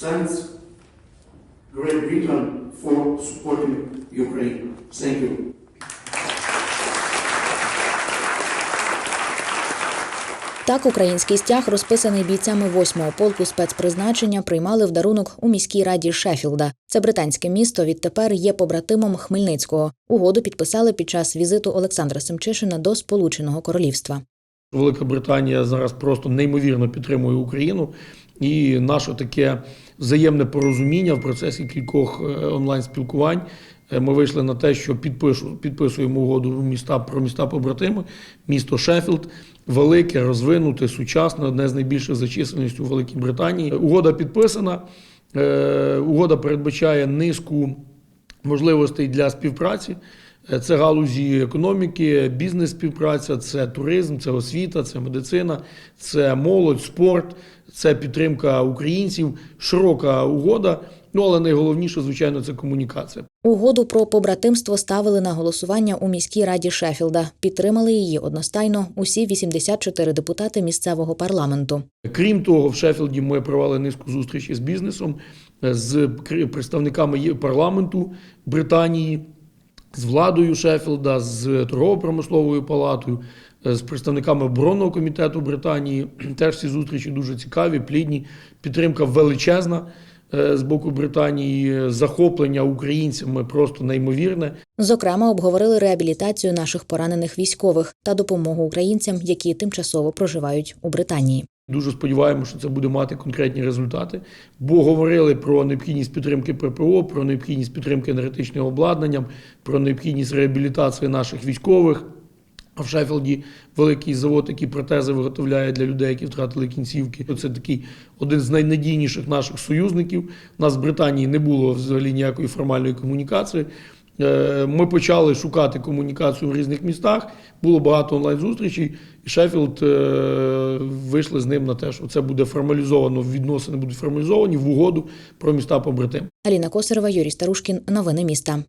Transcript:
thanks Great Britain for supporting Ukraine. Thank you. Так, український стяг, розписаний бійцями 8-го полку спецпризначення, приймали в дарунок у міській раді Шеффілда. Це британське місто відтепер є побратимом Хмельницького. Угоду підписали під час візиту Олександра Семчишина до Сполученого Королівства. Велика Британія зараз просто неймовірно підтримує Україну, і наше таке взаємне порозуміння в процесі кількох е, онлайн спілкувань. е, Ми вийшли на те, що підпишу, підписуємо угоду міста про міста побратими. Місто Шеффілд велике, розвинуте, сучасне, одне з найбільших за чисельністю в Великій Британії. Угода підписана. Е, Угода передбачає низку можливостей для співпраці. Е, Це галузі економіки, бізнес-співпраця, це туризм, це освіта, це медицина, це молодь, спорт, це підтримка українців, широка угода. Ну але найголовніше, звичайно, це комунікація. Угоду про побратимство ставили на голосування у міській раді Шеффілда. Підтримали її одностайно усі 84 депутати місцевого парламенту. Крім того, в Шеффілді ми провели низку зустрічей з бізнесом, е, з представниками парламенту Британії, з владою Шеффілда, з торгово-промисловою палатою, е, з представниками оборонного комітету Британії. Теж ці зустрічі дуже цікаві, плідні. Підтримка величезна е, з боку Британії, захоплення українцями просто неймовірне. Зокрема, обговорили реабілітацію наших поранених військових та допомогу українцям, які тимчасово проживають у Британії. Дуже сподіваємося, що це буде мати конкретні результати, бо говорили про необхідність підтримки ППО, про необхідність підтримки енергетичним обладнанням, про необхідність реабілітації наших військових. А в Шеффілді великий завод, який протези виготовляє для людей, які втратили кінцівки. Це такий один з найнадійніших наших союзників. У нас в Британії не було взагалі ніякої формальної комунікації. Е, Ми почали шукати комунікацію в різних містах. Було багато онлайн-зустрічей, і Шеффілд е, вийшли з ним на те, що це буде формалізовано, відносини будуть формалізовані в угоду про міста побратим. Аліна Косарова, Юрій Старушкін. Новини міста.